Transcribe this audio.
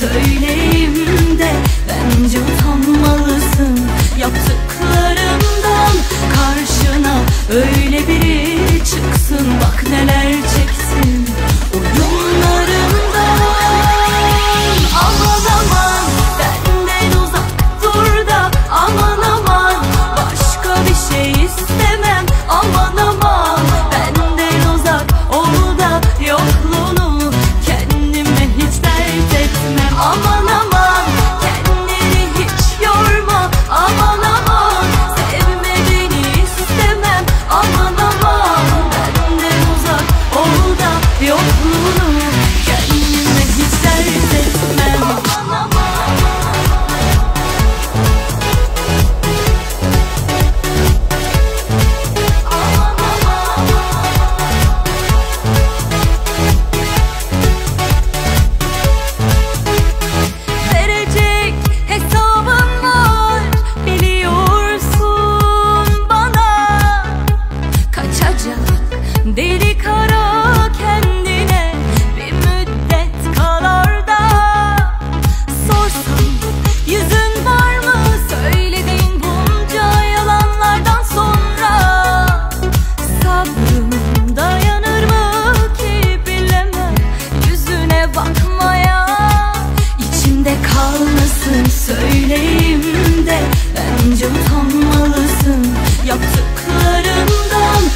Söyleyeyim de bence Deli kara kendine bir müddet kalar Sorsam yüzün var mı? Söylediğin bunca yalanlardan sonra Sabrım dayanır mı ki bilemem yüzüne bakmaya İçimde kalmasın. Söyleyeyim de bence utanmalısın. Yaptıklarından